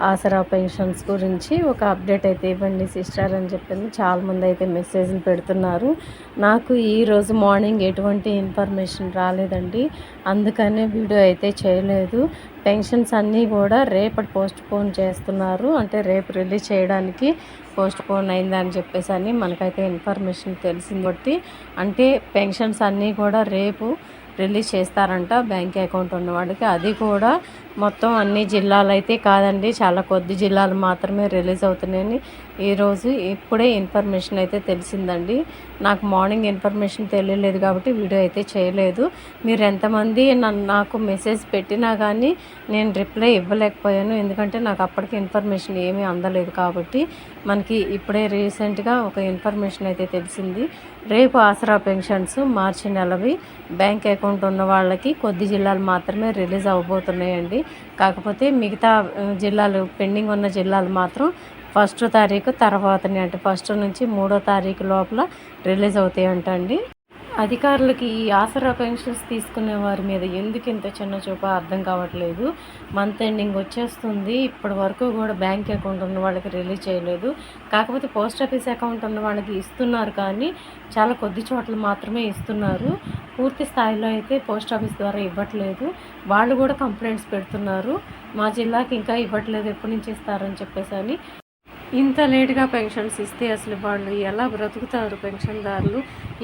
ఆసరా pensions గురించి ఒక update అయితే ఇవ్వండి సిస్టర్ అని చెప్పింది చాలామంది అయితే మెసేజ్లు పెడుతున్నారు. నాకు ఈరోజు మార్నింగ్ ఎటువంటి ఇన్ఫర్మేషన్ రాలేదండి. అందుకనే వీడియో అయితే చేయలేదు. పెన్షన్స్ అన్నీ కూడా రేపటి పోస్ట్ పోన్ చేస్తున్నారు. అంటే రేపు రిలీజ్ చేయడానికి పోస్ట్ పోన్ అయిందని చెప్పేసి అని మనకైతే ఇన్ఫర్మేషన్ తెలిసింది. బట్టి అంటే పెన్షన్స్ అన్నీ కూడా రేపు రిలీజ్ చేస్తారంట బ్యాంక్ అకౌంట్ ఉన్నవాడికి అది కూడా మొత్తం అన్ని జిల్లాలు అయితే కాదండి. చాలా కొద్ది జిల్లాలు మాత్రమే రిలీజ్ అవుతున్నాయని ఈరోజు ఇప్పుడే ఇన్ఫర్మేషన్ అయితే తెలిసిందండి. నాకు మార్నింగ్ ఇన్ఫర్మేషన్ తెలియలేదు కాబట్టి వీడియో అయితే చేయలేదు. మీరు ఎంతమంది నాకు మెసేజ్ పెట్టినా కానీ నేను రిప్లై ఇవ్వలేకపోయాను. ఎందుకంటే నాకు అప్పటికి ఇన్ఫర్మేషన్ ఏమీ అందలేదు కాబట్టి మనకి ఇప్పుడే రీసెంట్గా ఒక ఇన్ఫర్మేషన్ అయితే తెలిసింది. రేపు ఆసరా పెన్షన్స్ మార్చి నెలవి బ్యాంక్ అకౌంట్ ఉన్న వాళ్ళకి కొద్ది జిల్లాలు మాత్రమే రిలీజ్ అవబోతున్నాయండి కాకపోతే మిగతా జిల్లాలు పెండింగ్ ఉన్న జిల్లాలు మాత్రం ఫస్ట్ తారీఖు తర్వాతనే అంటే ఫస్ట్ నుంచి మూడో తారీఖు లోపల రిలీజ్ అవుతాయంట అండి. అధికారులకి ఈ ఆసరా పెన్షన్స్ తీసుకునే వారి మీద ఎందుకు ఇంత చిన్న చూప అర్థం కావట్లేదు. మంత్ ఎండింగ్ వచ్చేస్తుంది. ఇప్పటి వరకు కూడా బ్యాంక్ అకౌంట్ ఉన్న వాళ్ళకి రిలీజ్ చేయలేదు. కాకపోతే పోస్ట్ ఆఫీస్ అకౌంట్ ఉన్న వాళ్ళకి ఇస్తున్నారు కానీ చాలా కొద్ది చోట్ల మాత్రమే ఇస్తున్నారు. పూర్తి స్థాయిలో అయితే పోస్ట్ ఆఫీస్ ద్వారా ఇవ్వట్లేదు. వాళ్ళు కూడా కంప్లైంట్స్ పెడుతున్నారు. మా జిల్లాకి ఇంకా ఇవ్వట్లేదు. ఎప్పటి నుంచి ఇస్తారని చెప్పేసి అని ఇంత లేటుగా పెన్షన్స్ ఇస్తే అసలు వాళ్ళు ఎలా బ్రతుకుతారు పెన్షన్దారులు?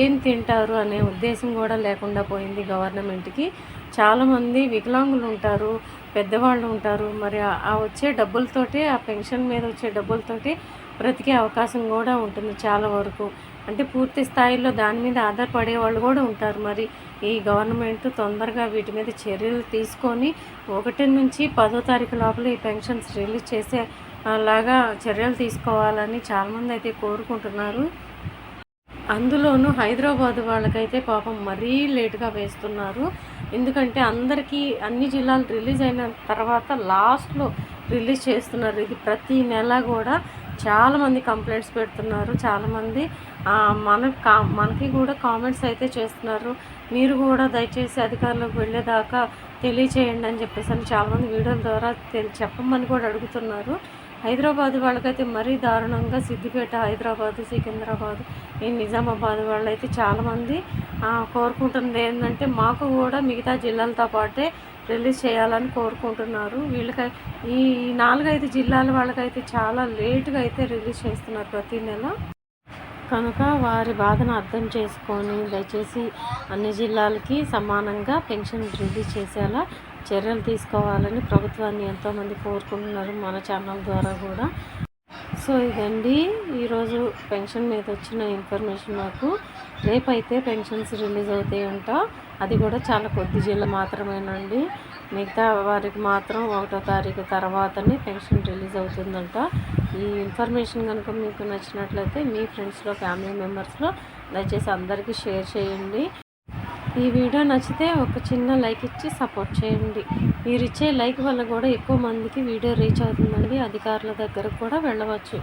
ఏం తింటారు అనే ఉద్దేశం కూడా లేకుండా పోయింది గవర్నమెంట్కి. చాలామంది వికలాంగులు ఉంటారు పెద్దవాళ్ళు ఉంటారు. మరి ఆ వచ్చే డబ్బులతోటే ఆ పెన్షన్ మీద వచ్చే డబ్బులతోటే బ్రతికే అవకాశం కూడా ఉంటుంది చాలా వరకు. అంటే పూర్తి స్థాయిలో దాని మీద ఆధారపడే వాళ్ళు కూడా ఉంటారు. మరి ఈ గవర్నమెంట్ తొందరగా వీటి మీద చర్యలు తీసుకొని ఒకటి నుంచి పదో తారీఖు లోపల ఈ పెన్షన్స్ రిలీజ్ చేసే లాగా చర్యలు తీసుకోవాలని చాలామంది అయితే కోరుకుంటున్నారు. అందులోనూ హైదరాబాద్ వాళ్ళకైతే పాపం మరీ లేటుగా వేస్తున్నారు. ఎందుకంటే అందరికీ అన్ని జిల్లాలు రిలీజ్ అయిన తర్వాత లాస్ట్లో రిలీజ్ చేస్తున్నారు. ఇది ప్రతి నెల కూడా చాలామంది కంప్లైంట్స్ పెడుతున్నారు. చాలామంది మన కా మనకి కూడా కామెంట్స్ అయితే చేస్తున్నారు. మీరు కూడా దయచేసి అధికారులకు వెళ్ళేదాకా తెలియచేయండి అని చెప్పేసి అని చాలామంది వీడియోల ద్వారా చెప్పమని కూడా అడుగుతున్నారు. హైదరాబాద్ వాళ్ళకైతే మరీ దారుణంగా సిద్దిపేట హైదరాబాద్ సికింద్రాబాద్ ఈ నిజామాబాద్ వాళ్ళు అయితే చాలామంది కోరుకుంటుంది ఏంటంటే మాకు కూడా మిగతా జిల్లాలతో పాటే రిలీజ్ చేయాలని కోరుకుంటున్నారు. వీళ్ళకై ఈ నాలుగైదు జిల్లాల వాళ్ళకైతే చాలా లేటుగా అయితే రిలీజ్ చేస్తున్నారు ప్రతి నెల. కనుక వారి బాధను అర్థం చేసుకొని దయచేసి అన్ని జిల్లాలకి సమానంగా పెన్షన్ రిలీజ్ చేసేలా చర్యలు తీసుకోవాలని ప్రభుత్వాన్ని ఎంతోమంది కోరుకుంటున్నారు మన ఛానల్ ద్వారా కూడా. సో ఇదండి. ఈరోజు పెన్షన్ మీద వచ్చిన ఇన్ఫర్మేషన్ నాకు. రేపైతే పెన్షన్స్ రిలీజ్ అవుతాయంట. అది కూడా చాలా కొద్ది జిల్లా మాత్రమేనండి. మిగతా వారికి మాత్రం ఒకటో తారీఖు తర్వాతనే పెన్షన్ రిలీజ్ అవుతుందంట. ఈ ఇన్ఫర్మేషన్ కనుక మీకు నచ్చినట్లయితే మీ ఫ్రెండ్స్లో ఫ్యామిలీ మెంబర్స్లో దయచేసి అందరికీ షేర్ చేయండి. ఈ వీడియో నచ్చితే ఒక చిన్న లైక్ ఇచ్చి సపోర్ట్ చేయండి. మీరు ఇచ్చే లైక్ వల్ల కూడా ఎక్కువ మందికి వీడియో రీచ్ అవుతుందండి. అధికారుల దగ్గరకు కూడా వెళ్ళవచ్చు.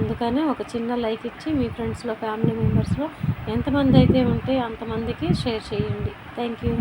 అందుకనే ఒక చిన్న లైక్ ఇచ్చి మీ ఫ్రెండ్స్లో ఫ్యామిలీ మెంబర్స్లో ఎంతమంది అయితే ఉంటే అంతమందికి షేర్ చేయండి. Thank you